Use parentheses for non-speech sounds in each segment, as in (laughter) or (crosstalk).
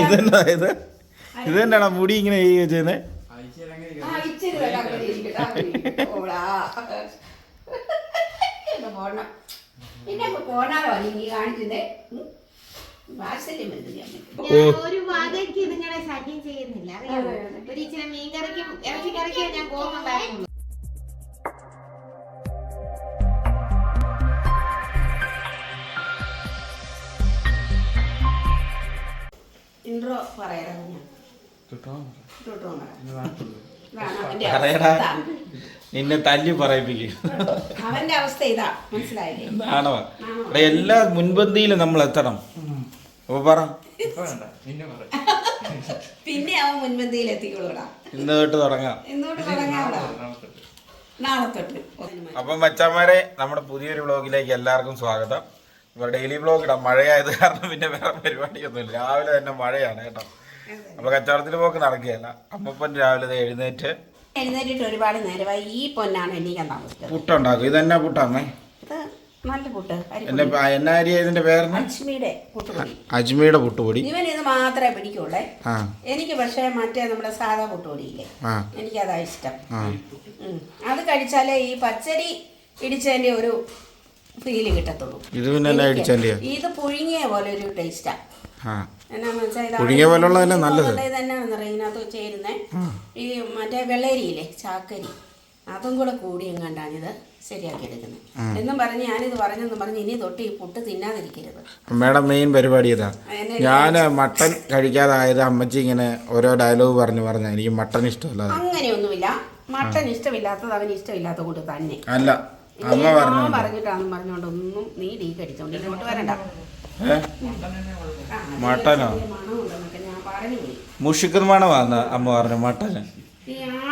ഇതെന്നാ ഇത്? ഇതെന്നാടാ മുടി ഇങ്ങനെ ചെയ്യുന്നത് ഒരു വകയ്ക്ക് നിങ്ങളെ ശല്യം ചെയ്യുന്നില്ല. ഒരു ഇച്ചിരി മീൻകറിക്കും ഇറച്ചിക്കറിക്കും ഞാൻ പോകുന്നുണ്ടായിരുന്നുള്ളൂ ഇൻട്രോ ഞാൻ. പറയാം. നിന്നെ തല്ലി പറയിപ്പിക്കും. അവന്റെ അവസ്ഥ ഇതാ. മനസ്സിലായില്ലേ? ആണോ ഇവിടെ എല്ലാ മുൻപന്തിയിലും നമ്മൾ എത്തണം. അപ്പൊ പറ. പിന്നെ അവൻ മുൻപന്തിയിൽ എത്തിക്കൊള്ളൂടാ. ഇന്ന് തൊട്ട് തുടങ്ങാം. തുടങ്ങാം നാളെ തൊട്ട്. അപ്പം മച്ചാന്മാരെ നമ്മുടെ പുതിയൊരു വ്ളോഗിലേക്ക് എല്ലാവർക്കും സ്വാഗതം. ഇപ്പോൾ ഡെയിലി ബ്ലോഗ് ഇടാം. മഴയായത് കാരണം പിന്നെ വേറെ പരിപാടിയൊന്നുമില്ല. രാവിലെ തന്നെ മഴയാണ് കേട്ടോ. അപ്പൊ കച്ചവടത്തിൽ പോക്ക് നടക്കുകയല്ല. അമ്മപ്പൻ രാവിലെ എഴുന്നേറ്റ് എഴുന്നേറ്റിട്ട് ഒരുപാട് നേരമായി. ഈ പൊന്നാണ് എനിക്ക് പുട്ടുണ്ടാക്കും. ഇതെന്നാ പുട്ടാമ്മേ ഇത് നല്ല പുട്ട്. എന്നെ എന്നാ അരിയ ഇതിന്റെ ലക്ഷ്മിയുടെ പുട്ടുപൊടി. അജ്മിയുടെ പുട്ടുപൊടി. ഇവൻ ഇത് മാത്രമേ പിടിക്കുള്ളേ. എനിക്ക് പക്ഷേ മറ്റേ നമ്മുടെ സാധാ പുട്ടുപൊടിയില്ലേ? എനിക്കതാ ഇഷ്ടം. അത് കഴിച്ചാലേ ഈ പച്ചരി ഇടിച്ചതിന്റെ ഒരു ഫീൽ കിട്ടത്തുള്ളൂ. ഇത് പിന്നെ ഇത് പുഴുങ്ങിയ പോലെ ഒരു ടേസ്റ്റാ ആ. എന്നാന്ന് വെച്ചാൽ ഇത് പുഴുങ്ങിയ പോലുള്ളതല്ലേ നല്ലത്? തന്നെയാണെന്ന് അറിയാം ഇതിനകത്ത് ചേരുന്നേ. ഈ മറ്റേ വെള്ളരിയില്ലേ ചാക്കരി. അതും കൂടെ കൂടി എങ്ങാണ്ടാണിത് ശരിയാക്കി എടുക്കുന്നത്. എന്നും പറഞ്ഞ് ഞാനിത് പറഞ്ഞെന്നും പറഞ്ഞ് ഇനി തൊട്ട് ഈ പുട്ട് തിന്നാതിരിക്കരുത്. അമ്മയുടെ മെയിൻ പരിപാടി ഇതാ. ഞാൻ മട്ടൻ കഴിക്കാതായത് അമ്മച്ചി ഇങ്ങനെ ഓരോ ഡയലോഗ് പറഞ്ഞു പറഞ്ഞ. എനിക്ക് മട്ടൻ ഇഷ്ടമല്ല അങ്ങനെയൊന്നുമില്ല. മട്ടൻ ഇഷ്ടമില്ലാത്തത് അവന് ഇഷ്ടമില്ലാത്ത കൂട്ട് തന്നെ. അല്ല. അമ്മ വന്ന. പറഞ്ഞു നീ ഡീ കടിച്ചോണ്ട് ഇങ്ങോട്ട് വരണ്ട. മട്ടനോ? അമ്മ പറഞ്ഞു മട്ടന്.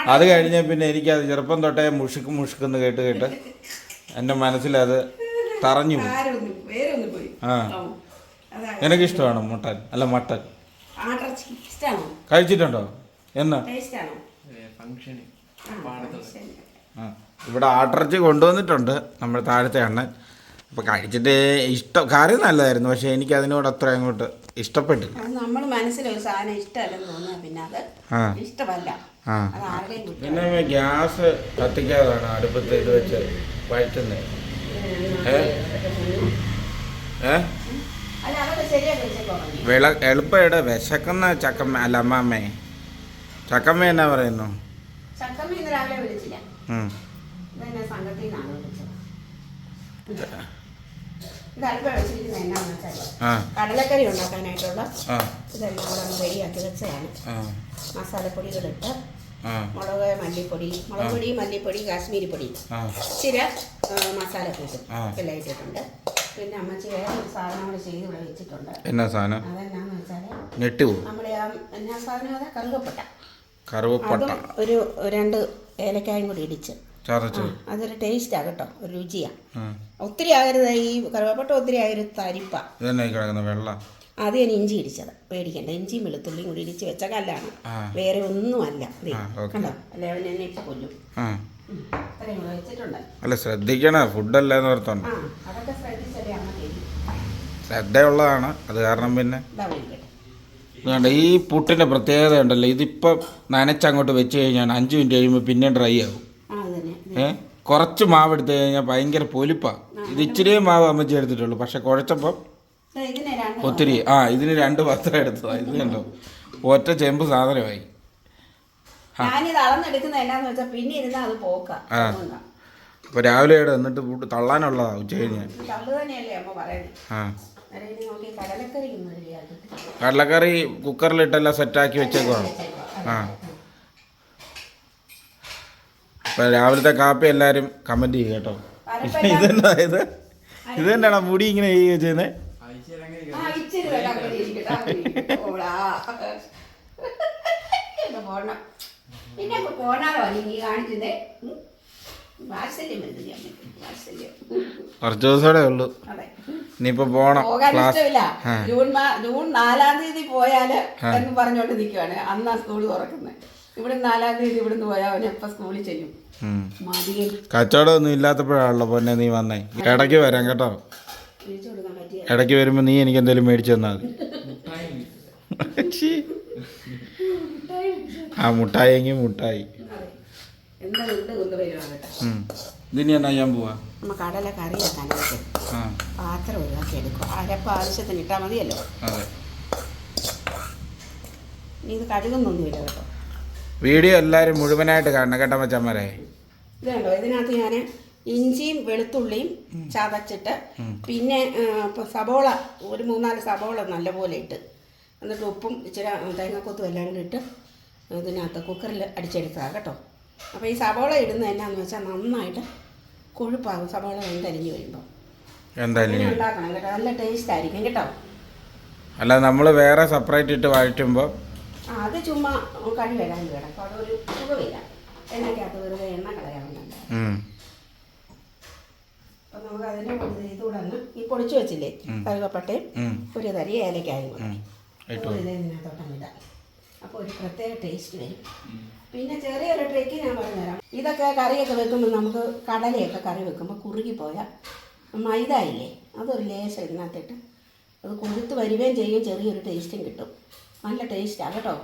അത് കഴിഞ്ഞ പിന്നെ എനിക്കത് ചെറുപ്പം തൊട്ടേ മുഷിക്ക് മുഷിക്കെന്ന് കേട്ട് കേട്ട് എന്റെ മനസ്സിലത് തറഞ്ഞു പോയി. ആ. എനിക്കിഷ്ടമാണ് മട്ടൻ അല്ല മട്ടൻ. കഴിച്ചിട്ടുണ്ടോ? എന്നാ? ആ. ഇവിടെ ആട്ടിറച്ചി കൊണ്ടുവന്നിട്ടുണ്ട് നമ്മൾ താഴത്തെ അണ്ണൻ. അപ്പോൾ കഴിച്ചിട്ട് ഇഷ്ടം കറി നല്ലതായിരുന്നു പക്ഷേ എനിക്ക് അതിനോട് അത്ര അങ്ങോട്ട് ഇഷ്ടപ്പെട്ടില്ല. നമ്മൾ മനസ്സിലൊരു സാധനം ഇഷ്ടമല്ലെന്ന് തോന്നുക പിന്നെ അത് ഇഷ്ടമല്ല. പിന്നെ ഗ്യാസ് കത്തിക്കാതാണ് അടുപ്പത്ത് ഇത് വെച്ച് വഴറ്റുന്നത്. ഏ? മതി. വിള എളുപ്പയുടെ വിശക്കുന്ന ചക്കമ്മ അല്ല അമ്മാമ്മേ. ചക്കമ്മ എന്നാ പറയുന്നു? ചക്കമ്മ ഇന്ന് രാവിലെ വിളിച്ചില്ല. ഇതെന്നെ സംഘത്തിൽ നിന്നാണ് വിളിച്ചത്. ഇത് അല്പം വെച്ചിരിക്കുന്നത് എന്നാന്ന് വെച്ചാൽ കടലക്കറി ഉണ്ടാക്കാനായിട്ടുള്ള ഇതെല്ലാം കൂടെ ഒന്ന് റെഡിയാക്കി വെച്ചതാണ്. മസാലപ്പൊടികളിട്ട് മുളക് മല്ലിപ്പൊടി മുളക് പൊടി മല്ലിപ്പൊടി കാശ്മീരി പൊടി. ആ, മസാല കൂട്ടും എല്ലാം ഇട്ടിട്ടുണ്ട്. പിന്നെ അമ്മച്ചി വേറെ ഒരു സാധനം കൂടെ ചെയ്ത് ഇവിടെ വെച്ചിട്ടുണ്ട്. എന്നാ സാധനം? അതെന്നാന്ന് വെച്ചാൽ പോകും നമ്മുടെ ആ എന്നാ സാധനം അതാ? കറുവപ്പട്ട കറുവപ്പട്ട ഒരു രണ്ട് ഏലക്കായും കൂടി ഇടിച്ച് അതൊരു ടേസ്റ്റാ കേട്ടോ ഒരു രുചിയാ. ഒത്തിരി ആകരുത് ഈ കറുവാപ്പട്ട ഒത്തിരി ആയൊരു തരിപ്പ. വെള്ള. അത് ഞാൻ ഇഞ്ചി ഇടിച്ചത് പേടിക്കണ്ട ഇഞ്ചിയും വെളുത്തുള്ളിയും കൂടി ഇടിച്ച് വെച്ച കല്ലാണ്. വേറെ ഒന്നുമല്ല അല്ല കണ്ടോ? അല്ലെ അവൻ എന്നെ ഇപ്പൊ കൊല്ലും. ശ്രദ്ധിക്കണ ഫുഡല്ല ഓർത്തോണ്ട് ശ്രദ്ധയുള്ളതാണ് അത് കാരണം പിന്നെ വേണ്ട ഈ പുട്ടിന്റെ പ്രത്യേകത ഉണ്ടല്ലോ ഇതിപ്പം നനച്ചങ്ങോട്ട് വെച്ച് കഴിഞ്ഞാൽ അഞ്ച് മിനിറ്റ് കഴിയുമ്പോൾ പിന്നെ ഡ്രൈ ആവും. ആ അത് തന്നെ ഇത് ഏ? കുറച്ച് മാവ് എടുത്തു കഴിഞ്ഞാൽ ഭയങ്കര പൊലിപ്പാണ് ഇത് ഇച്ചിരിയേ മാവ് അമ്മച്ചി എടുത്തിട്ടുള്ളൂ. പക്ഷെ കുഴച്ചപ്പം ഒത്തിരി. ആ ഇതിന് രണ്ട് പത്രം എടുത്തതാണ് ഇത് കണ്ടോ? ഒറ്റ ചെമ്പ് സാധനമായി. ഞാനിത് അളന്നെടുക്കുന്ന എന്നാന്ന് വെച്ചാൽ പിന്നെ ഇരുന്നാ അത് പോക്കാം. ആ. അപ്പോൾ രാവിലെ ഇവിടെ എന്നിട്ട് പുട്ട് തള്ളാനുള്ളതാണ് ഉച്ച പറയുന്നത് ആ. കടലക്കറി കുക്കറിലിട്ടെല്ലാം സെറ്റാക്കി വെച്ചേക്കുവാണ്. ആ. അപ്പം രാവിലത്തെ കാപ്പി എല്ലാവരും കമന്റ് ചെയ്യുക കേട്ടോ. ഇത്? ഇത് തന്നെയാണ് മുടി ഇങ്ങനെ ചെയ്യുക ചെയ്യുന്നത് കുറച്ച്. പോണം. പിന്നെ പോണാലോ നീ കാണിച്ചത് ദിവസമേ ഉള്ളൂ. ക്ലാസ്. ഇഷ്ടമില്ല. ജൂൺ ജൂൺ നാലാം തീയതി പോയാൽ എന്ന് പറഞ്ഞോണ്ട് നിൽക്കുവാണ് അന്നാ സ്കൂൾ തുറക്കുന്നത് ഇവിടെ നാലാം തീയതി ഇവിടുന്ന് പോയാൽ അവൻ എപ്പോൾ സ്കൂളിൽ ചെയ്യും ഉം. ഒന്നും കച്ചവടമൊന്നും ഇല്ലാത്തപ്പോഴാണല്ലോ പൊന്നെ നീ വന്നേ. ഇടയ്ക്ക് വരാം കേട്ടോ. ഇടയ്ക്ക് വരുമ്പോൾ നീ എനിക്ക് എന്തെങ്കിലും മേടിച്ചു തന്നാൽ മതി. ആ മുട്ടായി എന്താ മുട്ടായി. ഇതിനി എന്നാ ഞാൻ പോവാ? കടല കറി വെക്കാൻ പാത്രം ഒഴിവാക്കി എടുക്കും. അരപ്പ് ആവശ്യത്തിന് ഇട്ടാൽ മതിയല്ലോ. ഇത് കഴുകുന്നൊന്നുമില്ല കേട്ടോ. വീഡിയോ എല്ലാവരും മുഴുവനായിട്ട് കാണണം കേട്ടോ മച്ചമ്മരെ ഇതുണ്ടോ? ഇതിനകത്ത് ഞാൻ ഇഞ്ചിയും വെളുത്തുള്ളിയും ചതച്ചിട്ട് പിന്നെ സബോള ഒരു മൂന്നാൽ സബോള നല്ലപോലെ ഇട്ട് എന്നിട്ട് ഉപ്പും ഇച്ചിരി തേങ്ങാക്കൊത്തും എല്ലാം കൂടി ഇട്ട് ഇതിനകത്ത് കുക്കറിൽ അടിച്ചെടുക്കുക കേട്ടോ. അപ്പോൾ ഈ സബോള ഇടുന്നത് എന്നാന്ന് വെച്ചാൽ നന്നായിട്ട് കൊഴുപ്പാകും. സബോള വെന്തരിഞ്ഞ് വരുമ്പോൾ എന്തായാലും ഉണ്ടാക്കണം കേട്ടോ. നല്ല ടേസ്റ്റ് ആയിരിക്കും കേട്ടോ. അല്ല നമ്മൾ വേറെ സെപ്പറേറ്റ് ഇട്ട് വഴറ്റുമ്പോൾ ആ അത് ചുമ്മാ കഴി വരാൻ കിടക്കും അതൊരു സുഖമില്ല. എണ്ണയ്ക്കകത്ത് വെറുതെ എണ്ണ കളയാവുന്നുണ്ട് അപ്പം നമുക്ക് അതിന്റെ ഇതുകൂടെ ഒന്ന് ഈ പൊടിച്ചു വെച്ചില്ലേ? കറുകപ്പട്ടയും ഒരു തരി ഏലക്കായും കൂടെ. ഇട്ടു. ഒരു ഇത് ഇതിനകത്തോട്ടം ഇടാം. അപ്പോൾ ഒരു പ്രത്യേക ടേസ്റ്റ് വരും. പിന്നെ ചെറിയൊരു ട്രിക്ക് ഞാൻ പറഞ്ഞുതരാം. ഇതൊക്കെ കറിയൊക്കെ വെക്കുമ്പോൾ നമുക്ക് കടലയൊക്കെ കറി വെക്കുമ്പോൾ കുറുകി പോയാൽ മൈദ ഇല്ലേ? അതൊരു ലേശം ഇതിനകത്തിട്ട് അത് കൊഴുത്ത് വരികയും ചെയ്യും ചെറിയൊരു ടേസ്റ്റും കിട്ടും. നല്ല ടേസ്റ്റാണ് കേട്ടോ.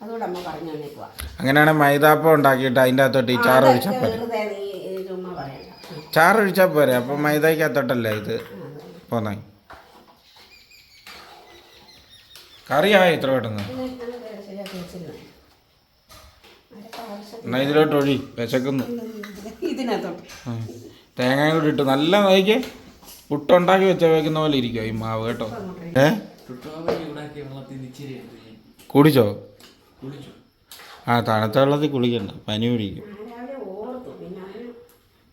അതുകൂടെ അമ്മ പറഞ്ഞു തന്നേക്കുക അങ്ങനെയാണെങ്കിൽ മൈദാപ്പം ഉണ്ടാക്കിയിട്ട് അതിന്റെ അകത്തോട്ട് ഈ ചാറ് ഒഴിച്ചാൽ പോരെ? വെറുതെ നീ ഇത് ചുമ്മാ പറയണ്ട. ചാറ് ഒഴിച്ചാൽ പോരെ? അപ്പം മൈദയ്ക്കകത്തോട്ടല്ലേ ഇത്? പോന്നായി കറിയായോ ഇത്ര പെട്ടെന്ന്? പിന്നെ ഞാൻ ശരിയാക്കി വെച്ചിരുന്നു. എന്നാ ഇതിലോട്ട് ഒഴി വിശക്കുന്നു. ഇതിനകത്തോട്ട്. തേങ്ങയും കൂടി ഇട്ട് നല്ല നോക്കിയേ പുട്ടുണ്ടാക്കി വെച്ച വയ്ക്കുന്ന പോലെ ഇരിക്കുമോ ഈ മാവ് കേട്ടോ. ഏ? കുടിച്ചോ? ആ തണുത്ത വെള്ളത്തിൽ കുളിക്കണ്ട. പനി പിടിക്കും.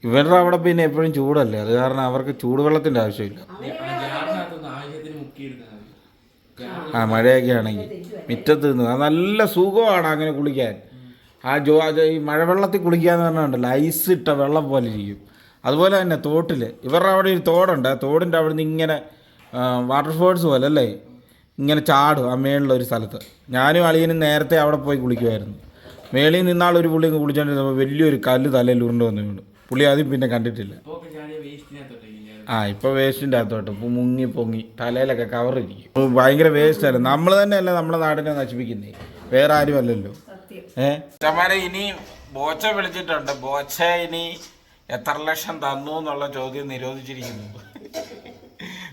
ഇവരുടെ അവിടെ പിന്നെ എപ്പോഴും ചൂടല്ലേ? അത് കാരണം അവർക്ക് ചൂടുവെള്ളത്തിന്റെ ആവശ്യമില്ല. ആ മഴയൊക്കെ ആണെങ്കിൽ. മുറ്റത്ത് നിന്ന്. അത് നല്ല സുഖമാണ് അങ്ങനെ കുളിക്കാൻ. ആ ജോ അത് ഈ മഴവെള്ളത്തിൽ കുളിക്കാന്ന് പറഞ്ഞുണ്ടല്ലോ ഐസ് ഇട്ട വെള്ളം പോലെ ഇരിക്കും. അതുപോലെ തന്നെ തോട്ടിൽ ഇവരുടെ അവിടെ ഒരു തോടുണ്ട്. ആ തോടിന്റെ അവിടെ നിന്ന് ഇങ്ങനെ വാട്ടർ ഫോൾസ് പോലെ അല്ലേ? ഇങ്ങനെ ചാടും ആ ഒരു സ്ഥലത്ത്. ഞാനും അളിയനും നേരത്തെ അവിടെ പോയി കുളിക്കുമായിരുന്നു. മേളിൽ നിന്നാളൊരു പുള്ളി അങ്ങ് കുളിച്ചോണ്ടിരുന്നപ്പോൾ വലിയൊരു കല്ല് തലയിൽ ഉരുണ്ട് വന്നു വീണു പുള്ളി ആദ്യം പിന്നെ കണ്ടിട്ടില്ല. ആ ഇപ്പോൾ വേസ്റ്റിന്റെ അകത്തോട്ട് ഇപ്പോൾ മുങ്ങി പൊങ്ങി തലയിലൊക്കെ കവർ ഇരിക്കും. ഭയങ്കര വേസ്റ്റ് അല്ല നമ്മൾ തന്നെയല്ല നമ്മുടെ നാടിനെ നശിപ്പിക്കുന്നേ? വേറെ ആരും അല്ലല്ലോ. ഏഹ് ഇനി ബോച്ച വിളിച്ചിട്ടുണ്ട്. ബോച്ച ഇനി എത്ര ലക്ഷം തന്നു എന്നുള്ള ചോദ്യം നിരോധിച്ചിരിക്കുന്നു.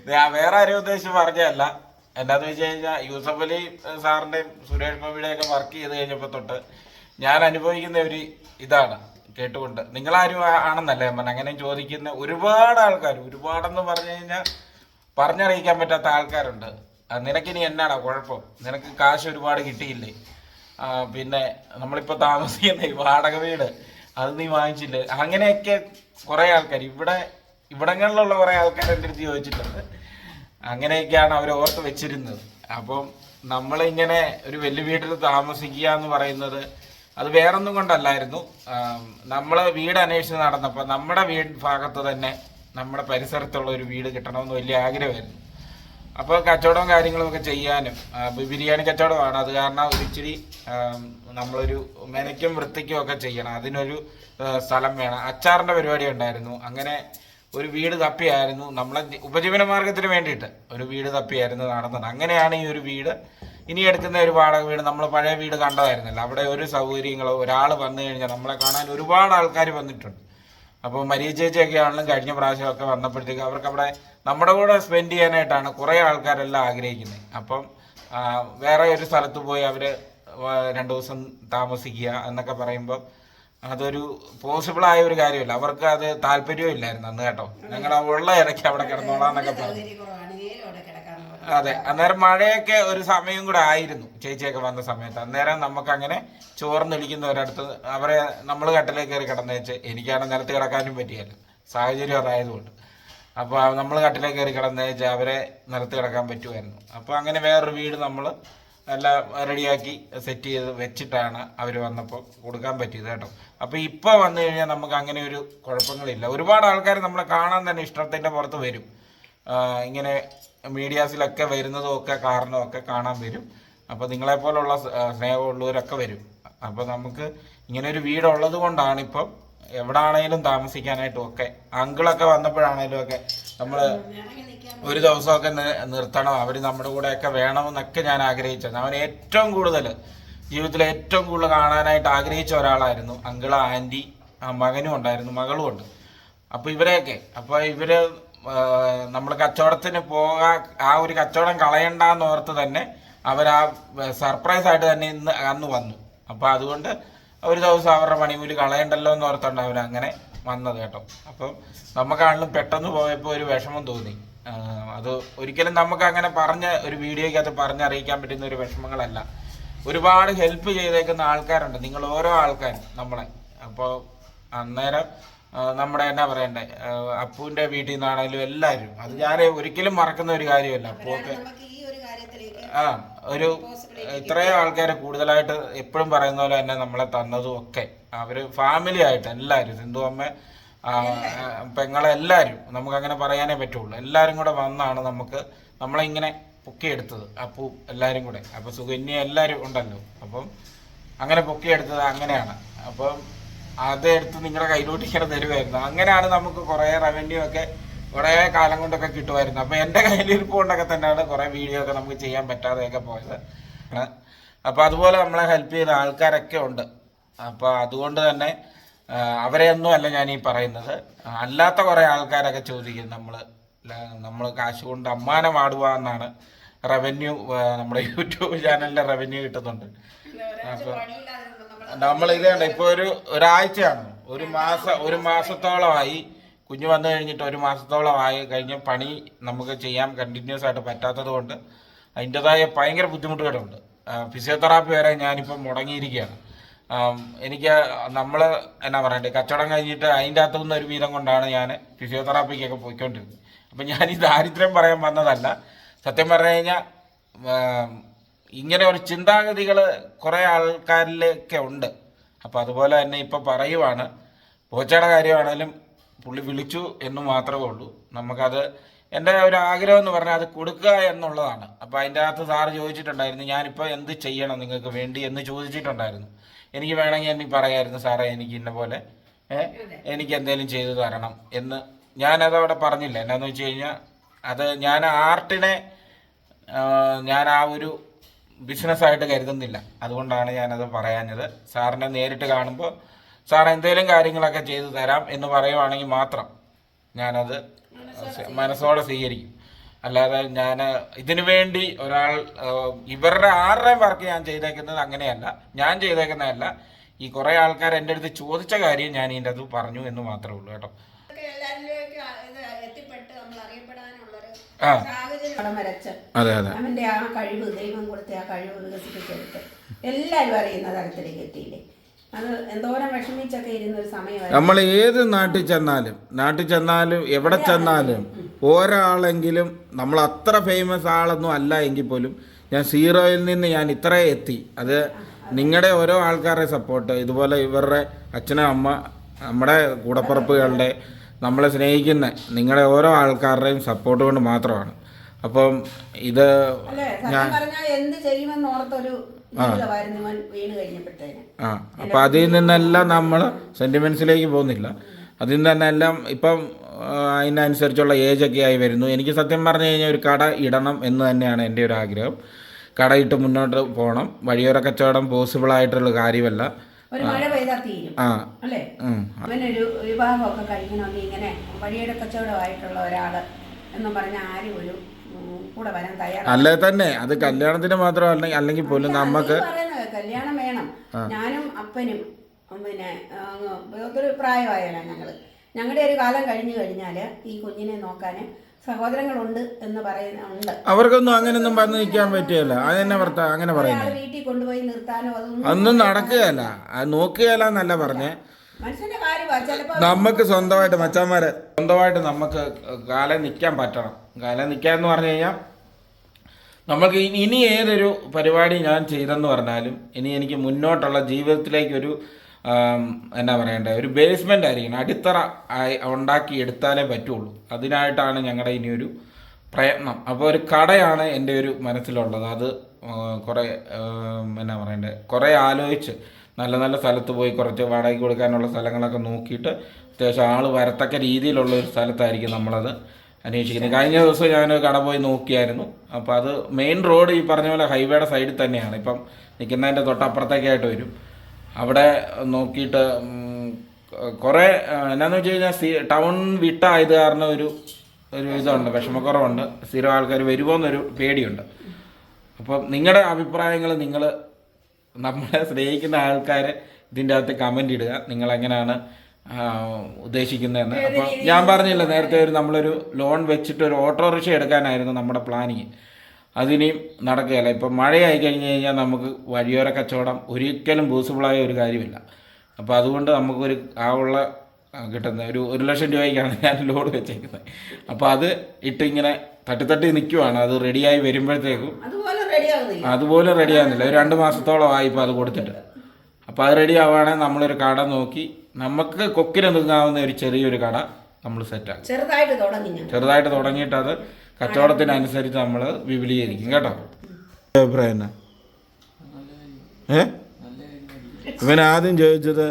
ദേ, വേറെ ആരും ഉദ്ദേശിച്ച് പറഞ്ഞതല്ല. എന്താന്ന് വെച്ച് കഴിഞ്ഞാൽ യൂസഫ് അലി സാറിന്റെയും സുരേഷ് ബാബിയുടെ ഒക്കെ വർക്ക് ചെയ്ത് കഴിഞ്ഞപ്പോൾ തൊട്ട് ഞാൻ അനുഭവിക്കുന്ന ഒരു ഇതാണ് കേട്ടുകൊണ്ട്. നിങ്ങൾ ആരും ആണെന്നല്ലേ ഞാൻ അങ്ങനെ ചോദിക്കുന്ന ഒരുപാട് ആൾക്കാർ ഒരുപാടെന്ന് പറഞ്ഞു കഴിഞ്ഞാൽ പറഞ്ഞറിയിക്കാൻ പറ്റാത്ത ആൾക്കാരുണ്ട്. നിനക്കിനി എന്നാടാ കുഴപ്പം? നിനക്ക് കാശ് ഒരുപാട് കിട്ടിയില്ലേ? പിന്നെ നമ്മളിപ്പോൾ താമസിക്കുന്ന ഈ വാടക വീട് അത് നീ വാങ്ങിച്ചില്ലേ? അങ്ങനെയൊക്കെ കുറേ ആൾക്കാർ ഇവിടെ ഇവിടങ്ങളിലുള്ള കുറേ ആൾക്കാർ എന്റെ അടുത്ത് ചോദിച്ചിട്ടുണ്ട്. അങ്ങനെയൊക്കെയാണ് അവർ ഓർത്ത് വെച്ചിരുന്നത്. അപ്പം നമ്മളിങ്ങനെ ഒരു വലിയ വീട്ടിൽ താമസിക്കുക എന്ന് പറയുന്നത് അത് വേറൊന്നും കൊണ്ടല്ലായിരുന്നു. നമ്മൾ വീട് അന്വേഷിച്ച് നടന്നപ്പോൾ നമ്മുടെ വീട് ഭാഗത്ത് തന്നെ നമ്മുടെ പരിസരത്തുള്ള ഒരു വീട് കിട്ടണമെന്ന് വലിയ ആഗ്രഹമായിരുന്നു. അപ്പോൾ കച്ചവടവും കാര്യങ്ങളും ഒക്കെ ചെയ്യാനും ബിരിയാണി കച്ചവടമാണ്. അത് കാരണം ഒരു ഇച്ചിരി നമ്മളൊരു മെനയ്ക്കും വൃത്തിക്കും ഒക്കെ ചെയ്യണം. അതിനൊരു സ്ഥലം വേണം. അച്ചാറിന്റെ പരിപാടി ഉണ്ടായിരുന്നു. അങ്ങനെ ഒരു വീട് തപ്പിയായിരുന്നു. നമ്മളെ ഉപജീവന മാർഗത്തിന് വേണ്ടിയിട്ട് ഒരു വീട് തപ്പിയായിരുന്നു നടന്നത്. അങ്ങനെയാണ് ഈ ഒരു വീട്. ഇനി എടുക്കുന്ന ഒരു വാടക വീട് നമ്മൾ പഴയ വീട് കണ്ടതായിരുന്നല്ലോ. അവിടെ ഒരു സൗകര്യങ്ങളോ ഒരാൾ വന്നു കഴിഞ്ഞാൽ നമ്മളെ കാണാൻ ഒരുപാട് ആൾക്കാർ വന്നിട്ടുണ്ട്. അപ്പോൾ മരിയ ചേച്ചിയൊക്കെ ആണെങ്കിലും കഴിഞ്ഞ പ്രാവശ്യമൊക്കെ വന്നപ്പോഴത്തേക്ക് അവർക്ക് അവിടെ നമ്മുടെ കൂടെ സ്പെൻഡ് ചെയ്യാനായിട്ടാണ് കുറേ ആൾക്കാരെല്ലാം ആഗ്രഹിക്കുന്നത്. അപ്പം വേറെ ഒരു സ്ഥലത്ത് പോയി അവർ രണ്ട് ദിവസം താമസിക്കുക എന്നൊക്കെ പറയുമ്പോൾ അതൊരു പോസിബിൾ ആയ ഒരു കാര്യമല്ല. അവർക്ക് അത് താല്പര്യവും ഇല്ലായിരുന്നു അന്ന് കേട്ടോ. ഞങ്ങൾ ഉള്ള ഇടയ്ക്ക് അവിടെ കിടന്നോളാന്നൊക്കെ പറഞ്ഞു. അതെ. അന്നേരം മഴയൊക്കെ ഒരു സമയം കൂടെ ആയിരുന്നു. ചേച്ചിയൊക്കെ വന്ന സമയത്ത്. അന്നേരം നമുക്ക് അങ്ങനെ ചോർന്നൊലിക്കുന്ന ഒരിടത്ത് അവരെ നമ്മൾ കട്ടിലേക്ക് കയറി കിടന്നേച്ച് എനിക്കാണ് നിലത്ത് കിടക്കാനും പറ്റിയല്ല. സാഹചര്യം അതായതുകൊണ്ട്. അപ്പോൾ നമ്മൾ കട്ടിലേക്ക് കയറി കിടന്നേച്ച് അവരെ നിലത്ത് കിടക്കാൻ പറ്റുമായിരുന്നു. അപ്പോൾ അങ്ങനെ വേറൊരു വീട് നമ്മൾ എല്ലാം റെഡിയാക്കി സെറ്റ് ചെയ്ത് വെച്ചിട്ടാണ് അവർ വന്നപ്പോൾ കൊടുക്കാൻ പറ്റിയത് കേട്ടോ. അപ്പോൾ ഇപ്പോൾ വന്നു കഴിഞ്ഞാൽ നമുക്ക് അങ്ങനെ ഒരു കുഴപ്പങ്ങളില്ല. ഒരുപാട് ആൾക്കാർ നമ്മളെ കാണാൻ തന്നെ ഇഷ്ടത്തിന്റെ പുറത്ത് വരും. ഇങ്ങനെ മീഡിയാസിലൊക്കെ വരുന്നതും ഒക്കെ കാരണമൊക്കെ കാണാൻ വരും. അപ്പോൾ നിങ്ങളെപ്പോലുള്ള സ്നേഹമുള്ളവരൊക്കെ വരും. അപ്പോൾ നമുക്ക് ഇങ്ങനെ ഒരു വീടുള്ളത് കൊണ്ടാണ് ഇപ്പം എവിടാണേലും താമസിക്കാനായിട്ടും ഒക്കെ അങ്കിളൊക്കെ വന്നപ്പോഴാണേലും ഒക്കെ നമ്മൾ ഒരു ദിവസമൊക്കെ നിർത്തണം. അവർ നമ്മുടെ ഒക്കെ വേണമെന്നൊക്കെ ഞാൻ ആഗ്രഹിച്ചത്. അവൻ ഏറ്റവും കൂടുതൽ ജീവിതത്തിൽ ഏറ്റവും കൂടുതൽ കാണാനായിട്ട് ആഗ്രഹിച്ച ഒരാളായിരുന്നു. അങ്കിൾ ആന്റി മകനും ഉണ്ടായിരുന്നു മകളും ഉണ്ട്. അപ്പോൾ ഇവരെയൊക്കെ അപ്പോൾ ഇവർ നമ്മൾ കച്ചവടത്തിന് പോകാ ആ ഒരു കച്ചവടം കളയണ്ടെന്ന് ഓർത്ത് തന്നെ അവർ ആ സർപ്രൈസ് ആയിട്ട് തന്നെ ഇന്ന് അന്ന് വന്നു. അപ്പോൾ അതുകൊണ്ട് ഒരു ദിവസം അവരുടെ പണിമൂലി കളയണ്ടല്ലോ എന്ന് ഓർത്തുണ്ട് അവർ അങ്ങനെ വന്നത് കേട്ടോ. അപ്പം നമുക്കാണെങ്കിലും പെട്ടെന്ന് പോയപ്പോൾ ഒരു വിഷമം തോന്നി. അത് ഒരിക്കലും നമുക്ക് അങ്ങനെ പറഞ്ഞ ഒരു വീഡിയോയ്ക്കകത്ത് പറഞ്ഞറിയിക്കാൻ പറ്റുന്ന ഒരു വിഷമങ്ങളല്ല. ഒരുപാട് ഹെൽപ്പ് ചെയ്തേക്കുന്ന ആൾക്കാരുണ്ട്. നിങ്ങൾ ഓരോ ആൾക്കാരും നമ്മളെ. അപ്പോൾ അന്നേരം നമ്മുടെ എന്നാ പറയണ്ടേ? അപ്പുവിന്റെ വീട്ടിൽ നിന്നാണെങ്കിലും എല്ലാവരും. അത് ഞാൻ ഒരിക്കലും മറക്കുന്ന ഒരു കാര്യമല്ല. അപ്പൂ നമുക്ക് ഈ ഒരു കാര്യത്തിലേക്ക് ആ. ഒരു ഇത്രയും ആൾക്കാർ കൂടുതലായിട്ട് എപ്പോഴും പറയുന്ന പോലെ തന്നെ നമ്മളെ തന്നതും ഒക്കെ. അവർ ഫാമിലി ആയിട്ട് എല്ലാവരും സിന്ധു അമ്മ പെങ്ങളെല്ലാവരും നമുക്ക് അങ്ങനെ പറയാനേ പറ്റുള്ളൂ. എല്ലാവരും കൂടെ വന്നാണ് നമുക്ക് നമ്മളെ ഇങ്ങനെ പൊക്കിയെടുത്തത്. അപ്പു എല്ലാവരും കൂടെ. അപ്പൊ സുകന്യ എല്ലാവരും ഉണ്ടല്ലോ. അപ്പം അങ്ങനെ പൊക്കിയെടുത്തത് അങ്ങനെയാണ്. അപ്പം അതെടുത്ത് നിങ്ങളുടെ കയ്യിലോട്ട് ഇങ്ങനെ തരുമായിരുന്നു അങ്ങനെയാണ് നമുക്ക് കുറേ റവന്യൂ ഒക്കെ കുറേ കാലം കൊണ്ടൊക്കെ കിട്ടുമായിരുന്നു. അപ്പൊ എന്റെ കയ്യിലിരിപ്പ് കൊണ്ടൊക്കെ തന്നെയാണ് കുറേ വീഡിയോ ഒക്കെ നമുക്ക് ചെയ്യാൻ പറ്റാതെയൊക്കെ പോയത്. അപ്പൊ അതുപോലെ നമ്മളെ ഹെൽപ്പ് ചെയ്ത ആൾക്കാരൊക്കെ ഉണ്ട്. അപ്പൊ അതുകൊണ്ട് തന്നെ അവരെയൊന്നും അല്ല ഞാൻ ഈ പറയുന്നത്. അല്ലാത്ത കുറേ ആൾക്കാരൊക്കെ ചോദിക്കും നമ്മൾ നമ്മൾ കാശ് കൊണ്ട് അമ്മാനമാടുക എന്നാണ് റവന്യൂ നമ്മുടെ യൂട്യൂബ് ചാനലിന്റെ റവന്യൂ കിട്ടുന്നുണ്ട്. അപ്പൊ നമ്മൾ ഇത് കണ്ട ഇപ്പൊ ഒരു ഒരാഴ്ചയാണ്. ഒരു മാസം ഒരു മാസത്തോളമായി കുഞ്ഞ് വന്നു കഴിഞ്ഞിട്ട് ഒരു മാസത്തോളമായി കഴിഞ്ഞ പണി നമുക്ക് ചെയ്യാൻ കണ്ടിന്യൂസ് ആയിട്ട് പറ്റാത്തത് കൊണ്ട് അതിന്റെതായ ഭയങ്കര ബുദ്ധിമുട്ടുകളുണ്ട്. ഫിസിയോതെറാപ്പി വരെ ഞാനിപ്പം മുടങ്ങിയിരിക്കുകയാണ്. എനിക്ക് നമ്മൾ എന്നാ പറയണ്ടേ കച്ചവടം കഴിഞ്ഞിട്ട് അതിന്റെ അകത്തുനിന്ന് ഒരു വീതം കൊണ്ടാണ് ഞാൻ ഫിസിയോതെറാപ്പിക്കൊക്കെ പോയിക്കൊണ്ടിരുന്നത്. അപ്പം ഞാൻ ഈ ദാരിദ്ര്യം പറയാൻ വന്നതല്ല. സത്യം പറഞ്ഞു കഴിഞ്ഞാൽ ഇങ്ങനെ ഒരു ചിന്താഗതികൾ കുറേ ആൾക്കാരിലൊക്കെ ഉണ്ട്. അപ്പോൾ അതുപോലെ തന്നെ ഇപ്പോൾ പറയുവാണ് പോച്ചയുടെ കാര്യമാണെങ്കിലും പുള്ളി വിളിച്ചു എന്ന് മാത്രമേ ഉള്ളൂ. നമുക്കത് എന്റെ ഒരു ആഗ്രഹം എന്ന് പറഞ്ഞാൽ അത് കൊടുക്കുക എന്നുള്ളതാണ്. അപ്പോൾ അതിന്റെ അകത്ത് സാറ് ചോദിച്ചിട്ടുണ്ടായിരുന്നു ഞാനിപ്പോൾ എന്ത് ചെയ്യണം നിങ്ങൾക്ക് വേണ്ടി? എന്ന് ചോദിച്ചിട്ടുണ്ടായിരുന്നു. എനിക്ക് വേണമെങ്കിൽ എനിക്ക് പറയായിരുന്നു സാറേ എനിക്ക് ഇന്ന പോലെ എനിക്ക് എന്തെങ്കിലും ചെയ്തു തരണം എന്ന് ഞാനത് അവിടെ പറഞ്ഞില്ല. എന്നാന്ന് വെച്ച് കഴിഞ്ഞാൽ അത് ഞാൻ ആർട്ടിനെ ഞാൻ ആ ഒരു ബിസിനസ്സായിട്ട് കരുതുന്നില്ല. അതുകൊണ്ടാണ് ഞാനത് പറയാഞ്ഞത്. സാറിനെ നേരിട്ട് കാണുമ്പോൾ സാർ എന്തെങ്കിലും കാര്യങ്ങളൊക്കെ ചെയ്തു തരാം എന്ന് പറയുവാണെങ്കിൽ മാത്രം ഞാനത് മനസ്സോടെ സ്വീകരിക്കും. അല്ലാതെ ഞാൻ ഇതിനു വേണ്ടി ഒരാൾ ഇവരുടെ ആരുടെയും വർക്ക് ഞാൻ ചെയ്തേക്കുന്നത് അങ്ങനെയല്ല. ഞാൻ ചെയ്തേക്കുന്നതല്ല. ഈ കുറേ ആൾക്കാർ എന്റെ അടുത്ത് ചോദിച്ച കാര്യം ഞാൻ ഇതിന്റെ അത് പറഞ്ഞു എന്ന് മാത്രമേ ഉള്ളൂ കേട്ടോ. അതെ അതെ. അവന്റെ ആ കഴിവ് ദൈവം കൊടുത്ത ആ കഴിവ് വികസിപ്പിച്ചെടുത്ത് എല്ലാവരും അറിയുന്ന തരത്തിലേക്ക് എത്തിയില്ലേ? അത് എന്തോരം വിഷമിച്ചൊക്കെ ഇരുന്ന ഒരു സമയമായിരുന്നു. നമ്മൾ ഏത് നാട്ടിൽ ചെന്നാലും നാട്ടിൽ ചെന്നാലും എവിടെ ചെന്നാലും ഒരാളെങ്കിലും നമ്മൾ അത്ര ഫേമസ് ആളൊന്നും അല്ല എങ്കിൽ പോലും ഞാൻ സീറോയിൽ നിന്ന് ഞാൻ ഇത്ര എത്തി. അത് നിങ്ങളുടെ ഓരോ ആൾക്കാരുടെ സപ്പോർട്ട് ഇതുപോലെ ഇവരുടെ അച്ഛനും അമ്മ നമ്മുടെ കൂടപ്പുറപ്പുകളുടെ നമ്മളെ സ്നേഹിക്കുന്ന നിങ്ങളുടെ ഓരോ ആൾക്കാരുടെയും സപ്പോർട്ട് കൊണ്ട് മാത്രമാണ്. അപ്പം ഇത് അല്ലേ സത്യം പറഞ്ഞാൽ എന്ത് ഇവൻ വീണ് കഴിഞ്ഞപ്പോഴത്തേന്. ആ അപ്പം അതിൽ നിന്നെല്ലാം നമ്മൾ സെന്റിമെൻസിലേക്ക് പോകുന്നില്ല. അതിൽ നിന്ന് തന്നെ എല്ലാം ഇപ്പം അതിനനുസരിച്ചുള്ള ഏജൊക്കെ ആയി വരുന്നു. എനിക്ക് സത്യം പറഞ്ഞു കഴിഞ്ഞാൽ ഒരു കട ഇടണം എന്ന് തന്നെയാണ് എന്റെ ഒരു ആഗ്രഹം. കടയിട്ട് മുന്നോട്ട് പോകണം വഴിയോര കച്ചവടം പോസിബിൾ ആയിട്ടുള്ള കാര്യമല്ല. ഒരു മഴ പെയ്താൽ തീരും. അല്ലേ. അവനൊരു വിവാഹമൊക്കെ കഴിക്കണമെങ്കിൽ ഇങ്ങനെ വഴിയുടെ കച്ചവടമായിട്ടുള്ള ഒരാൾ എന്ന് പറഞ്ഞ ആരും ഒരു കൂടെ വരാൻ തയ്യാറാണ്. അല്ലേ തന്നെ? അത് കല്യാണത്തിന് മാത്രമല്ല അല്ലെങ്കിൽ പോലും നമുക്ക് പറയുന്നത് കല്യാണം വേണം. ഞാനും അപ്പനും പിന്നെ ഒരു പ്രായമായല്ല ഞങ്ങൾ. ഞങ്ങളുടെ ഒരു കാലം കഴിഞ്ഞു കഴിഞ്ഞാൽ ഈ കുഞ്ഞിനെ നോക്കാൻ സഹോദരങ്ങളുണ്ട് എന്ന് പറയുന്നുണ്ട് അവർക്കൊന്നും അങ്ങനെയൊന്നും പറഞ്ഞു നിൽക്കാൻ പറ്റിയല്ല. അതെന്നെ വർത്താ അങ്ങനെ പറയുന്നത് വീട്ടിൽ കൊണ്ടുപോയി നിർത്താനോ അതൊന്നും നടക്കുകയല്ല. നോക്കുകയല്ല എന്നല്ല പറഞ്ഞേ. നമുക്ക് സ്വന്തമായിട്ട് മച്ചാന്മാരെ സ്വന്തമായിട്ട് നമുക്ക് കാലം നിൽക്കാൻ പറ്റണം. കാലം നിൽക്കുക എന്ന് പറഞ്ഞു കഴിഞ്ഞാൽ നമുക്ക് ഇനി ഏതൊരു പരിപാടി ഞാൻ ചെയ്തെന്ന് പറഞ്ഞാലും ഇനി എനിക്ക് മുന്നോട്ടുള്ള ജീവിതത്തിലേക്കൊരു എന്നാ പറയണ്ടേ ഒരു ബേസ്മെന്റ് ആയിരിക്കണം അടിത്തറ ഉണ്ടാക്കി എടുത്താലേ പറ്റുള്ളൂ. അതിനായിട്ടാണ് ഞങ്ങളുടെ ഇനിയൊരു പ്രയത്നം. അപ്പോൾ ഒരു കടയാണ് എന്റെ ഒരു മനസ്സിലുള്ളത്. അത് കുറേ എന്നാ പറയണ്ടേ കുറേ ആലോചിച്ച് നല്ല നല്ല സ്ഥലത്ത് പോയി കുറച്ച് വാടകയ്ക്ക് കൊടുക്കാനുള്ള സ്ഥലങ്ങളൊക്കെ നോക്കിയിട്ട് അത്യാവശ്യം ആൾ വരത്തക്ക രീതിയിലുള്ള ഒരു സ്ഥലത്തായിരിക്കും നമ്മളത് അന്വേഷിക്കുന്നത്. കഴിഞ്ഞ ദിവസം ഞാൻ കട പോയി നോക്കിയായിരുന്നു. അപ്പോൾ അത് മെയിൻ റോഡ് ഈ പറഞ്ഞ പോലെ ഹൈവേയുടെ സൈഡിൽ തന്നെയാണ്. ഇപ്പം നിൽക്കുന്നതിന്റെ തൊട്ടപ്പുറത്തേക്കായിട്ട് വരും. അവിടെ നോക്കിയിട്ട് കുറേ എന്നാന്ന് വെച്ച് കഴിഞ്ഞാൽ സി ടൗൺ വിട്ടായത് കാരണം ഒരു ഒരു ഇതുണ്ട് വിഷമക്കുറവുണ്ട്. സ്ഥിരം ആൾക്കാർ വരുമോ എന്നൊരു പേടിയുണ്ട്. അപ്പം നിങ്ങളുടെ അഭിപ്രായങ്ങൾ നിങ്ങൾ നമ്മളെ സ്നേഹിക്കുന്ന ആൾക്കാരെ ഇതിന്റെ അകത്ത് കമന്റ് ഇടുക. നിങ്ങൾ എങ്ങനെയാണ് ഉദ്ദേശിക്കുന്നതെന്ന്. അപ്പം ഞാൻ പറഞ്ഞില്ല നേരത്തെ ഒരു നമ്മളൊരു ലോൺ വെച്ചിട്ട് ഒരു ഓട്ടോറിക്ഷ എടുക്കാനായിരുന്നു നമ്മുടെ പ്ലാനിങ്. അതിനിയും നടക്കുകയില്ല. ഇപ്പം മഴയായി കഴിഞ്ഞ് കഴിഞ്ഞാൽ നമുക്ക് വഴിയോര കച്ചവടം ഒരിക്കലും പോസിബിളായ ഒരു കാര്യമില്ല. അപ്പോൾ അതുകൊണ്ട് നമുക്കൊരു ആ ഉള്ള കിട്ടുന്ന ഒരു ഒരു ലക്ഷം രൂപയ്ക്കാണ് ഞാൻ ലോഡ് വെച്ചേക്കുന്നത്. അപ്പോൾ അത് ഇട്ടിങ്ങനെ ഇങ്ങനെ തട്ടി നിൽക്കുവാണ്. അത് റെഡിയായി വരുമ്പോഴത്തേക്കും അതുപോലെ റെഡിയാകുന്നില്ല ഒരു രണ്ട് മാസത്തോളം ആയി ഇപ്പോൾ അത് കൊടുത്തിട്ട്. അപ്പോൾ അത് റെഡി ആവുകയാണെങ്കിൽ നമ്മളൊരു കട നോക്കി നമുക്ക് കൊക്കിന് നിൽക്കാവുന്ന ഒരു ചെറിയൊരു കട നമ്മൾ സെറ്റാക്കും ചെറുതായിട്ട് തുടങ്ങി ഞാൻ. ചെറുതായിട്ട് തുടങ്ങിയിട്ട് അത് കച്ചവടത്തിനനുസരിച്ച് നമ്മൾ വിപുലീകരിക്കും കേട്ടോ. അഭിപ്രായം എന്നാ? ഏ? ഇവൻ ആദ്യം ചോദിച്ചത്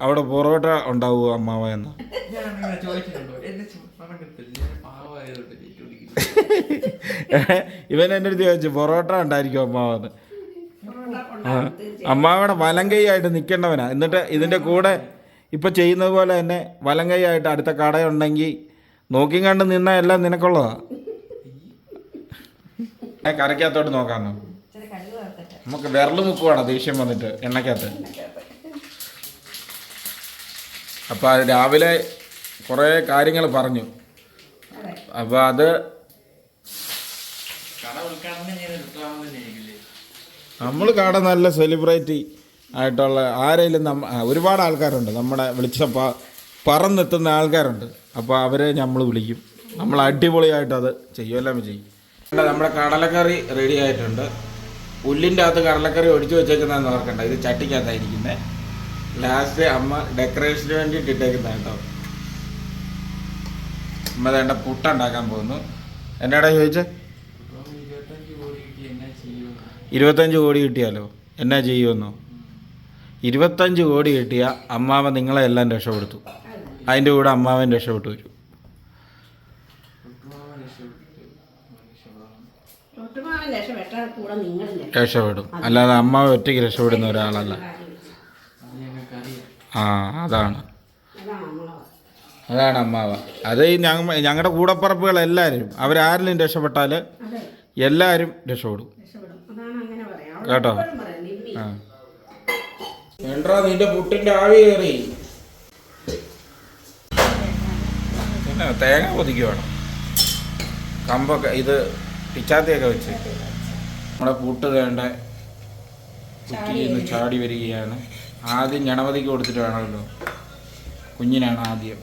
അവിടെ പൊറോട്ട ഉണ്ടാവുമോ അമ്മാവ എന്ന്? ചോദിച്ചിട്ടുണ്ടോ എന്നെ ഞാൻ പാവമായതുകൊണ്ട് ഇവൻ എന്റെ അടുത്ത് ചോദിച്ചു പൊറോട്ട ഉണ്ടായിരിക്കും അമ്മാവെന്ന് ആ. അമ്മാവയുടെ വലങ്കൈ ആയിട്ട് നിൽക്കേണ്ടവനാ എന്നിട്ട് ഇതിന്റെ കൂടെ ഇപ്പം ചെയ്യുന്നത് പോലെ തന്നെ വലം കൈയായിട്ട് അടുത്ത കടയുണ്ടെങ്കിൽ നോക്കിയും കണ്ട് നിന്ന എല്ലാം നിനക്കുള്ളതാ. ഏ, കരയ്ക്കകത്തോട്ട് നോക്കാന്നോ. നമുക്ക് വിരൽ മുക്കുവാണ് ദേഷ്യം വന്നിട്ട് എണ്ണക്കകത്ത്. അപ്പോൾ രാവിലെ കുറേ കാര്യങ്ങൾ പറഞ്ഞു. അപ്പോൾ അത് നമ്മൾ കട നല്ല സെലിബ്രിറ്റി. ആയിട്ടുള്ള ആരെങ്കിലും നമ്മ ഒരുപാട് ആൾക്കാരുണ്ട്. നമ്മുടെ വിളിച്ച പ പറന്നെത്തുന്ന ആൾക്കാരുണ്ട്. അപ്പോൾ അവരെ നമ്മൾ വിളിക്കും. നമ്മൾ അടിപൊളിയായിട്ട് അത് ചെയ്യുമെല്ലാം ചെയ്യും. നമ്മുടെ കടലക്കറി റെഡി ആയിട്ടുണ്ട്. പുല്ലിന്റെ അകത്ത് കടലക്കറി ഒഴിച്ചു വെച്ചേക്കുന്നതെന്ന് ഓർക്കണ്ട. ഇത് ചട്ടിക്കകത്തായിരിക്കുന്നത് ലാസ്റ്റ് അമ്മ ഡെക്കറേഷന് വേണ്ടിയിട്ട് ഇട്ടേക്കുന്ന കേട്ടോ. അമ്മ വേണ്ട പുട്ടുണ്ടാക്കാൻ പോകുന്നു. എന്നാടാ ചോദിച്ചേ? ഇരുപത്തഞ്ച് കോടി കിട്ടിയാലോ? എന്നാ ചെയ്യുമെന്നോ? ഇരുപത്തഞ്ച് കോടി കിട്ടിയ അമ്മാവൻ നിങ്ങളെ എല്ലാം രക്ഷപ്പെടുത്തു. അതിന്റെ കൂടെ അമ്മാവൻ രക്ഷപ്പെട്ടു വരും. രക്ഷപ്പെടും. അല്ലാതെ അമ്മാവൻ ഒറ്റയ്ക്ക് രക്ഷപ്പെടുന്ന ഒരാളല്ല. ആ അതാണ്. അതാണ് അമ്മാവ അത് ഈ ഞങ്ങ ഞങ്ങളുടെ കൂടപ്പറപ്പുകൾ എല്ലാവരും അവരാരിലും രക്ഷപ്പെട്ടാൽ എല്ലാവരും രക്ഷപ്പെടും. കേട്ടോ? ആ. വേണ്ടാ നിന്റെ പുട്ടിന്റെ ആവി കയറി. പിന്നെ തേങ്ങ പൊതിക്ക് വേണം കമ്പൊക്കെ ഇത് പിച്ചാത്തിയൊക്കെ വെച്ച് നമ്മുടെ പുട്ട് വേണ്ട കുറ്റിന്ന് ചാടി വരികയാണ്. ആദ്യം ഗണപതിക്ക് കൊടുത്തിട്ട് വേണമല്ലോ. കുഞ്ഞിനാണ് ആദ്യം.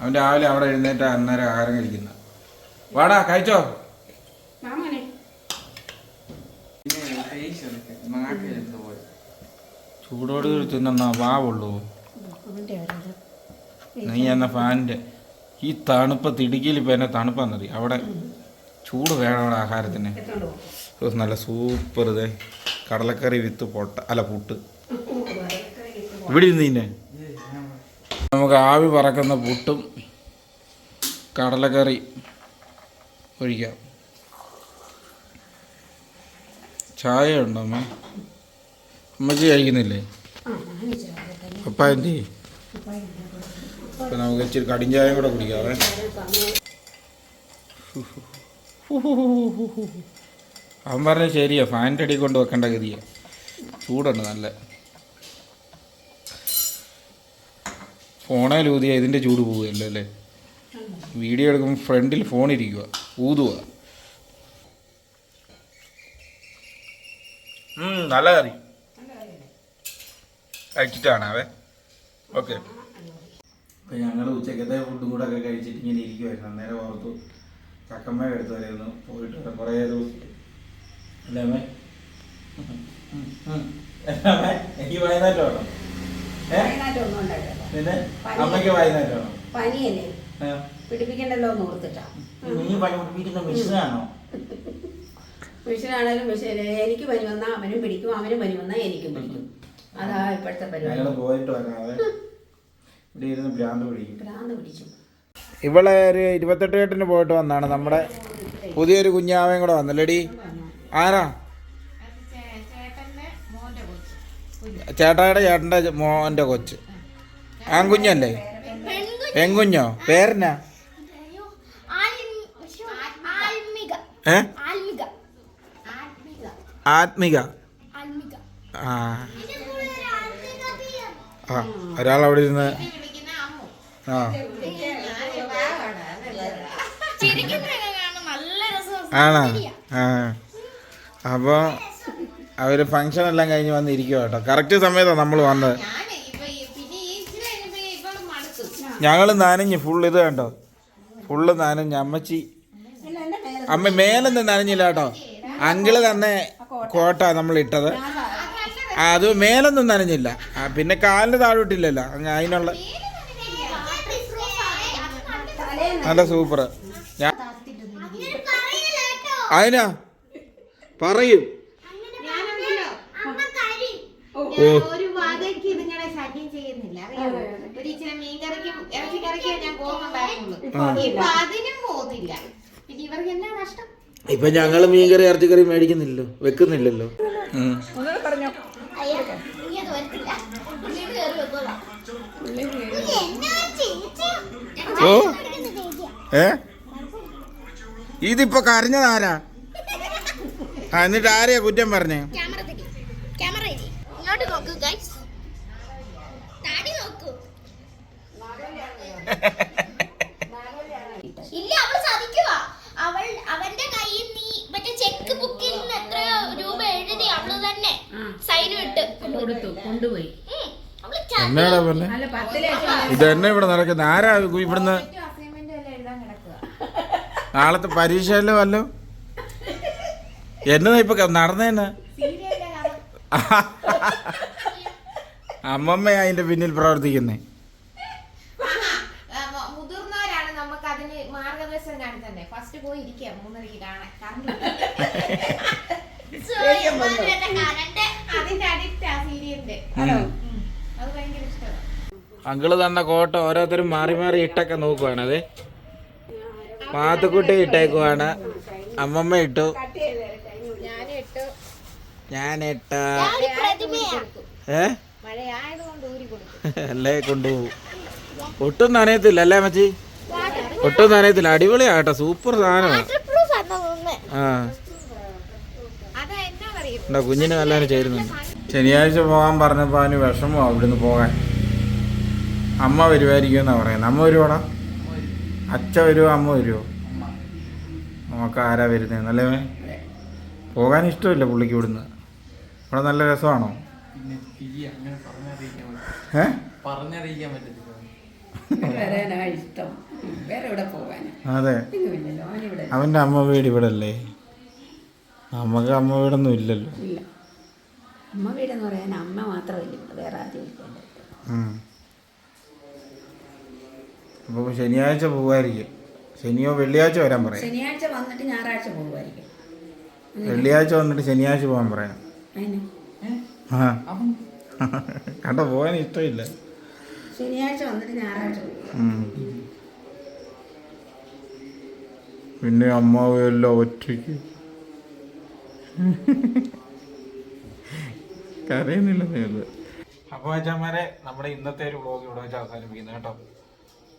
അവൻ രാവിലെ അവിടെ എഴുന്നേറ്റ് അന്നേരം ആഹാരം കഴിക്കുന്നത്. വാടാ കഴിച്ചോ മാമനെ പിന്നെ ഫേസ് ഒക്കെ നാട്ടിൽ എന്തോ പോലെ ചൂടോട് തിന്നാ വാവുള്ളൂ നീ എന്ന ഫാനിന്റെ ഈ തണുപ്പത്ത് ഇടുക്കിയിൽ ഇപ്പൊ എന്നെ തണുപ്പാന്നറിയാം അവിടെ ചൂട് വേണം അവിടെ ആഹാരത്തിന്. നല്ല സൂപ്പർ ഇതേ. കടലക്കറി വിത്ത് പൊട്ട അല്ല പുട്ട്. ഇവിടെ ഇരുന്ന് തിന്നെ. നമുക്ക് ആവി പറക്കുന്ന പുട്ടും കടലക്കറി ഒഴിക്കാം. ചായ ഉണ്ടോ അമ്മ? അമ്മച്ചി കഴിക്കുന്നില്ലേ? പപ്പ എന്തി അപ്പം നമുക്ക് ഇച്ചിരി കടിഞ്ചായം കൂടെ കുടിക്കാവേ. അവൻ പറഞ്ഞ ശരിയാ ഫാനിന്റെ അടി കൊണ്ട് വെക്കേണ്ട ഗതിയാ. ചൂടുണ്ട് നല്ല. ഫോണേൽ ഊതിയ ഇതിന്റെ ചൂട് പോവുകയല്ലോ? വീഡിയോ എടുക്കുമ്പോൾ ഫ്രണ്ടിൽ ഫോൺ ഇരിക്കുക ഊതുക നല്ല കറി. കഴിച്ചിട്ടാണാവേ. ഓക്കെ. അപ്പം ഞങ്ങൾ ഉച്ചക്കത്തെ ഫുഡ് കൂടെ ഒക്കെ കഴിച്ചിട്ട് ഇങ്ങനെ ഇരിക്കുമായിരുന്നു അന്നേരം ഓർത്തു ചക്കമ്മ എടുത്തു വരുന്നു പോയിട്ട്. കുറേ ദിവസം അല്ലേ? എനിക്ക് വൈകുന്നേരം വേണം പിന്നെ? അമ്മയ്ക്ക് വേണം പനിയല്ലേ? പിടിപ്പിക്കണ്ടല്ലോ എന്ന് ഓർത്തിട്ടാ. നീ പഠിപ്പിക്കുന്ന മിസ്സാണോ മെഷീനാണേലും മെഷീൻ എനിക്ക് പനി വന്നാൽ അവനും പിടിക്കും അവനും പനി വന്നാൽ എനിക്കും പിടിക്കും. അതാ ഇപ്പോഴത്തെ പരിപാടി. പോയിട്ട് വരാതെ ഇവിടെ ഇരുന്ന് ഭ്രാന്ത് പിടിക്കും. ഭ്രാന്ത് പിടിച്ചു ഇവളെ ഒരു ഇരുപത്തെട്ട് കെട്ടിന് പോയിട്ട് വന്നാണ് നമ്മുടെ പുതിയൊരു കുഞ്ഞാവയും കൂടെ വന്നല്ലേടി? ആരാ? ചേട്ടന്റെ മോന്റെ കൊച്ചു ചേട്ടായുടെ ചേട്ടന്റെ മോന്റെ കൊച്ച്. ആൺകുഞ്ഞല്ലേ? പെൺകുഞ്ഞോ? പേരെന്നാ? ഏ? ആത്മിക. ആത്മിക. ആത്മിക ആത്മിക ആ ആ അവിടെ ഇരുന്ന് ആ. ആണോ? ആ. അപ്പോൾ അവർ ഫങ്ഷൻ എല്ലാം കഴിഞ്ഞ് വന്നിരിക്കുക കേട്ടോ. കറക്റ്റ് സമയത്താണ് നമ്മൾ വന്നത്. ഞങ്ങൾ നനഞ്ഞ് ഫുൾ ഇത് കണ്ടോ? ഫുള്ള് നനഞ്ഞ് അമ്മച്ചി. അമ്മ മേലൊന്നും നനഞ്ഞില്ല കേട്ടോ. അങ്കിൾ തന്നെ കോട്ട നമ്മൾ ഇട്ടത് അത് മേലൊന്നും നനഞ്ഞില്ല. പിന്നെ കാലിന് താഴോട്ടില്ലല്ലോ. ഇട്ടില്ലല്ലോ അതിനുള്ള നല്ല സൂപ്പർ. ഞാൻ അതിനാ? പറയും. ഓ. ഞാൻ ഇറച്ചിക്കറിക്കും ഇപ്പൊ അതിനും പോകുന്നില്ല പിന്നെ ഇവർക്ക് എന്നാ നഷ്ടം ഇപ്പൊ ഞങ്ങൾ മീൻകറി ഇറച്ചിക്കറി മേടിക്കുന്നില്ലല്ലോ വെക്കുന്നില്ലല്ലോ. ഓ. ഏ? ഇതിപ്പോ കരഞ്ഞതാരാ എന്നിട്ട് ആരെയാ കുറ്റം പറഞ്ഞേ? നോക്കൂ (laughs) ഗൈസ് താടി നോക്കൂ ഇല്ല അവൾ സാധിക്കുക അവൾ അവന്റെ കയ്യിൽ നീ മറ്റേ ചെക്ക് ബുക്കിൽ നിന്ന് എത്ര രൂപ എഴുതി അവൾ തന്നെ സൈൻ ഇട്ട് കൊടുത്തു കൊണ്ടുപോയി. ഇതെന്നെ. എന്നാടാ പറഞ്ഞേ? ഇവിടെ നടക്കുന്നത് ആരാ ഇവിടുന്ന്? നാളത്തെ പരീക്ഷയല്ലോ അല്ലോ എന്നതാ ഇപ്പൊ നടന്നേന്ന്? അമ്മമ്മയാ അമ്മമ്മ അതിന്റെ പിന്നിൽ പ്രവർത്തിക്കുന്നേ ആഹാ, ആ, മു- മുതിർന്നവരാണ് നമുക്ക് അതിന് മാർഗദർശനം കാണിച്ചതന്നെ ഫസ്റ്റ് പോയി ഇരിക്കുക മൂന്നരക്ക് കാണാൻ കറണ്ട് Sorry, ഇവന്മാരുടെ കറണ്ട്. അതിന്റെ അഡിക്റ്റ് ആ സീരിയലിന്റെ അത് ഭയങ്കര ഇഷ്ടമാണ്. അങ്കിൾ തന്ന കോട്ട ഓരോരുത്തരും മാറി മാറി ഇട്ടൊക്കെ നോക്കുവാണ് അതെ മാത്തുക്കുട്ടി ഇട്ടേക്കുവാണ്. അമ്മമ്മ ഇട്ടു. ഞാൻ ഇട്ട ഏ? അല്ലേ കൊണ്ടുപോകും. ഒട്ടും നനയത്തില്ല അല്ലേ മച്ചി ഒട്ടും നനയത്തില്ല. അടിപൊളിയാ കേട്ടോ സൂപ്പർ സാധനമാണ്. ആ. എന്താ കുഞ്ഞിന് നല്ലവരും ചേരുന്നുണ്ട് ശനിയാഴ്ച പോകാൻ പറഞ്ഞപ്പോൾ അവന് വിഷമോ അവിടുന്ന് പോകാൻ. അമ്മ വരുമായിരിക്കും എന്നാ പറയുന്നത് അമ്മ വരുവാടാ അച്ഛ വരുമോ അമ്മ വരുമോ നമുക്ക് ആരാ വരുന്നതെന്നല്ലേ? പോകാൻ ഇഷ്ടമില്ല പുള്ളിക്ക് ഇവിടുന്ന്. ഇവിടെ നല്ല രസമാണോ? ഏഹ് പറഞ്ഞറിയിക്കാൻ പറ്റും ഏ? പറഞ്ഞറിയിക്കാൻ പറ്റത്തില്ല. വരാനാ ഇഷ്ടം. വേറെ എവിടെ പോകാനാ? അതെ. ഇല്ലല്ലോ അവനിവിടെ. അവന്റെ അമ്മ വീട് ഇവിടെ അല്ലേ നമുക്ക് അമ്മ വീടൊന്നും ഇല്ലല്ലോ. ഇല്ല. അമ്മ വീടെന്ന് പറയാൻ അമ്മ മാത്രമല്ല ഇവിടെ വേറെ ആരും അപ്പോൾ ശനിയാഴ്ച പോകുമായിരിക്കും. ശനിയോ വെള്ളിയാഴ്ച വരാൻ പറയാം. ശനിയാഴ്ച വന്നിട്ട് ഞായറാഴ്ച പോകുമായിരിക്കും. വെള്ളിയാഴ്ച വന്നിട്ട് ശനിയാഴ്ച പോകാൻ പറയാം. അതിന്? ആ. കണ്ടോ പോകാൻ ഇഷ്ടമില്ല. ശനിയാഴ്ച വന്നിട്ട് ഞായറാഴ്ച പോകും. ഉം. പിന്നെ അമ്മാവെല്ലാം ഒറ്റയ്ക്ക്. കരയുന്നില്ല നിങ്ങൾ അപ്പോൾ അച്ഛന്മാരെ നമ്മുടെ ഇന്നത്തെ ഒരു വ്ളോഗ് ഇവിടെ വെച്ച് അവസാനിപ്പിക്കുന്നു കേട്ടോ.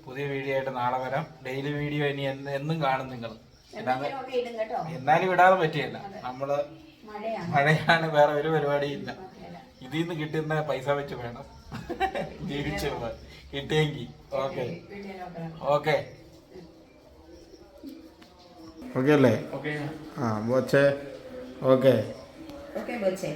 പുതിയ വീഡിയോ ആയിട്ട് നാളെ വരാം. ഡെയിലി വീഡിയോ ഇനി എന്ന് എന്നും കാണും നിങ്ങൾ. എന്നാലും വിടാതെ പറ്റിയല്ല. നമ്മൾ മഴയാണ്. വേറെ ഒരു പരിപാടിയും ഇല്ല. ഇതിൽ നിന്ന് കിട്ടുന്ന പൈസ വെച്ച് വേണം. (laughs) ജീവിച്ചു കിട്ടിയെങ്കിൽ ഓക്കെ. ഓക്കെ. ഓക്കെ അല്ലേ? ആ ബോച്ചേ. ഓക്കെ. ഓക്കെ ബോച്ചേ.